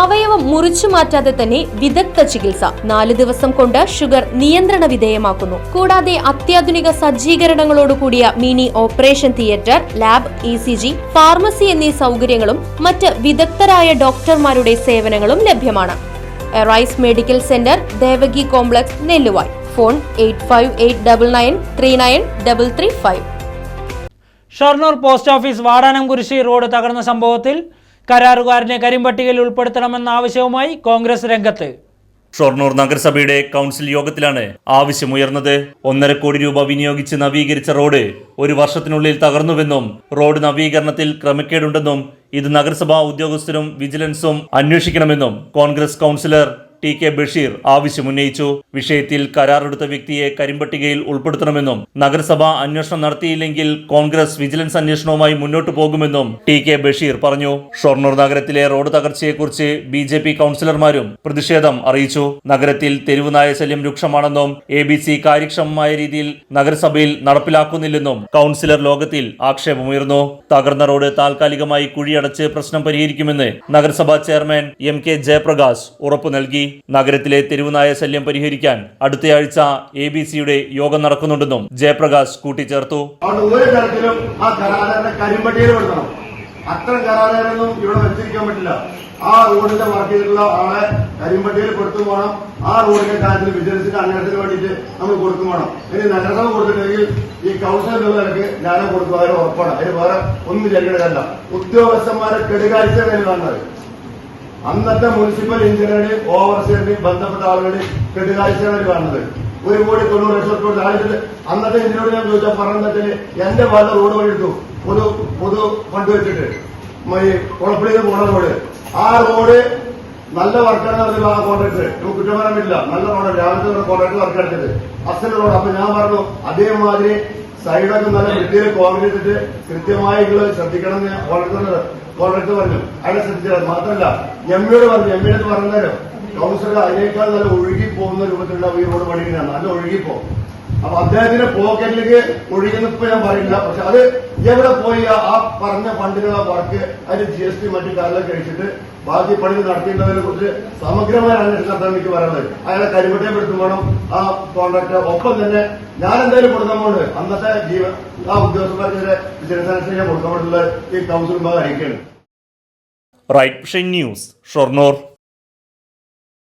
അവയവം മുറിച്ചു മാറ്റാതെ തന്നെ വിദഗ്ധ ചികിത്സ. നാല് ദിവസം കൊണ്ട് ഷുഗർ നിയന്ത്രണ വിധേയമാക്കുന്നു. കൂടാതെ അത്യാധുനിക സജ്ജീകരണങ്ങളോടുകൂടിയ mini operation theatre lab E C G pharmacy എന്നീ സൗകര്യങ്ങളും മറ്റ് വിദഗ്ധരായ ഡോക്ടർമാരുടെ സേവനങ്ങളും ലഭ്യമാണ്. Arise medical centre Devaki complex Nelluvai. Phone eight five eight double nine three nine double three five. Shoranur post office Vadanamkurissi road തകർന്ന സംഭവത്തിൽ കരാറുകാരനെ കരിമ്പട്ടികയിൽ ഉൾപ്പെടുത്തണമെന്ന ആവശ്യവുമായി കോൺഗ്രസ് രംഗത്ത്. ഷൊർണൂർ നഗരസഭയുടെ കൗൺസിൽ യോഗത്തിലാണ് ആവശ്യമുയർന്നത്. ഒന്നര കോടി രൂപ വിനിയോഗിച്ച് നവീകരിച്ച റോഡ് ഒരു വർഷത്തിനുള്ളിൽ തകർന്നുവെന്നും റോഡ് നവീകരണത്തിൽ ക്രമക്കേടുണ്ടെന്നും ഇത് നഗരസഭാ ഉദ്യോഗസ്ഥരും വിജിലൻസും അന്വേഷിക്കണമെന്നും Congress councillor T K Basheer ആവശ്യമുന്നയിച്ചു. വിഷയത്തിൽ കരാറെടുത്ത വ്യക്തിയെ കരിമ്പട്ടികയിൽ ഉൾപ്പെടുത്തണമെന്നും നഗരസഭ അന്വേഷണം നടത്തിയില്ലെങ്കിൽ കോൺഗ്രസ് വിജിലൻസ് അന്വേഷണവുമായി മുന്നോട്ടു പോകുമെന്നും ടി കെ ബഷീർ പറഞ്ഞു. ഷൊർണൂർ നഗരത്തിലെ റോഡ് തകർച്ചയെക്കുറിച്ച് ബി ജെ പി കൗൺസിലർമാരും പ്രതിഷേധം അറിയിച്ചു. നഗരത്തിൽ തെരുവ് നായശല്യം രൂക്ഷമാണെന്നും എ ബി സി കാര്യക്ഷമമായ രീതിയിൽ നഗരസഭയിൽ നടപ്പിലാക്കുന്നില്ലെന്നും കൗൺസിലർ ലോകത്തിൽ ആക്ഷേപമുയർന്നു. തകർന്ന റോഡ് താൽക്കാലികമായി കുഴിയടച്ച് പ്രശ്നം പരിഹരിക്കുമെന്ന് നഗരസഭാ ചെയർമാൻ എം കെ ജയപ്രകാശ് ഉറപ്പു നൽകി. നഗരത്തിലെ തെരുവുനായ ശല്യം പരിഹരിക്കാൻ അടുത്തയാഴ്ച എ ബി സിയുടെ യോഗം നടക്കുന്നുണ്ടെന്നും ജയപ്രകാശ് കൂട്ടിച്ചേർത്തു. ഒരു തരത്തിലും ആ കരാറുകാരനെ കരിമ്പട്ടിയിൽ പെടുത്തണം അത്തരം കരാറുകാരൊന്നും ഇവിടെ വെച്ചിരിക്കാൻ പറ്റില്ല. ആ റോഡിന്റെ വർക്ക് ചെയ്തിട്ടുള്ള ആളെ കരിമ്പട്ടിയിൽ കൊടുത്തു പോകണം. ആ റോഡിന്റെ കാര്യത്തിൽ വിജിലൻസിന്റെ അന്വേഷണത്തിന് വേണ്ടിയിട്ട് നമ്മൾ കൊടുത്തു പോകണം. ഇനി നഗരസഭ കൊടുത്തിട്ടുണ്ടെങ്കിൽ ഈ കൗൺസിൽ എന്നുള്ള നിലയ്ക്ക് ഞാനും കൊടുക്കും അതിന് ഉറപ്പാണ്. അതിന് വേറെ ഒന്നും ചെയ്യേണ്ടതല്ല. ഉദ്യോഗസ്ഥന്മാരെ കെടുകാഴ്ച കാണുന്നത് അന്നത്തെ മുനിസിപ്പൽ എഞ്ചിനീയറുടെയും ഓവർസിയറുടെയും ബന്ധപ്പെട്ട ആളുകളുടെയും കെട്ടുകാഴ്ചയാണ് കാണുന്നത്. ഒരു കോടി തൊണ്ണൂറ് ലക്ഷം റുപ്യ ആയിട്ട് അന്നത്തെ എഞ്ചിനോട് ഞാൻ ചോദിച്ചാൽ പറഞ്ഞതിൽ എന്റെ വല്ല റോഡ് വഴി പൊതു പൊതു ഫണ്ട് വെച്ചിട്ട്. ഈ കുളപ്പള്ളിയിൽ പോണ റോഡ്. ആ റോഡ് നല്ല വർക്കാണ് അതിൽ ആ കോൺട്രാക്ടർ. നമുക്ക് കുറ്റം പറയാനില്ല നല്ല റോഡ് രാവിലത്തെ കോൺട്രാക്ടർ വർക്ക് എടുത്തത്. അസൽ റോഡ്. അപ്പൊ ഞാൻ പറഞ്ഞു അതേമാതിരി സൈഡൊക്കെ നല്ല വൃത്തിയിൽ കോർഡിനേറ്റ് കൃത്യമായിട്ടുള്ള ശ്രദ്ധിക്കണം എന്ന് കോൺട്രാക്ടർ കോൺട്രാക്ടർ പറഞ്ഞു. അയാളെ ശ്രദ്ധിച്ചത് മാത്രമല്ല എം പിയോട് പറഞ്ഞു. എം എമ്മിയുടെ പറഞ്ഞാലും കൗൺസിലർ അതിനേക്കാൾ നല്ല ഒഴുകി പോകുന്ന രൂപത്തിലുള്ള ഈ റോഡ് പണിയാണ് നല്ല ഒഴുകിപ്പോ അപ്പൊ അദ്ദേഹത്തിന്റെ പോക്കറ്റിലേക്ക് ഒഴുകുന്ന ഇപ്പൊ ഞാൻ പറയില്ല പക്ഷെ അത് എവിടെ പോയി ആ- പറഞ്ഞ ഫണ്ടിനുള്ള വർക്ക് അതിന്റെ ജി എസ് ടി മറ്റു കാര്യങ്ങളൊക്കെ കഴിച്ചിട്ട് ബാക്കി പണി നടത്തിയിട്ടുള്ളതിനെ കുറിച്ച് സമഗ്രമായ അന്വേഷണം നടത്താൻ എനിക്ക് പറയുന്നത് അയാളെ കരിമട്ടയപ്പെടുത്തും വേണം ആ കോൺട്രാക്ടർ ഒപ്പം തന്നെ ഞാൻ എന്തായാലും കൊടുക്കുന്നുണ്ട് അന്നത്തെ ജീവൻ ആ ഉദ്യോഗസ്ഥന്മാർക്കെതിരെ വിജിലൻസ് ഞാൻ കൊടുക്കാൻ വേണ്ടിയുള്ള ഈ കൗൺസിൽ ഭാഗം അറിയിക്കുകയാണ് റൈറ്റ് ന്യൂസ് ഷൊർണൂർ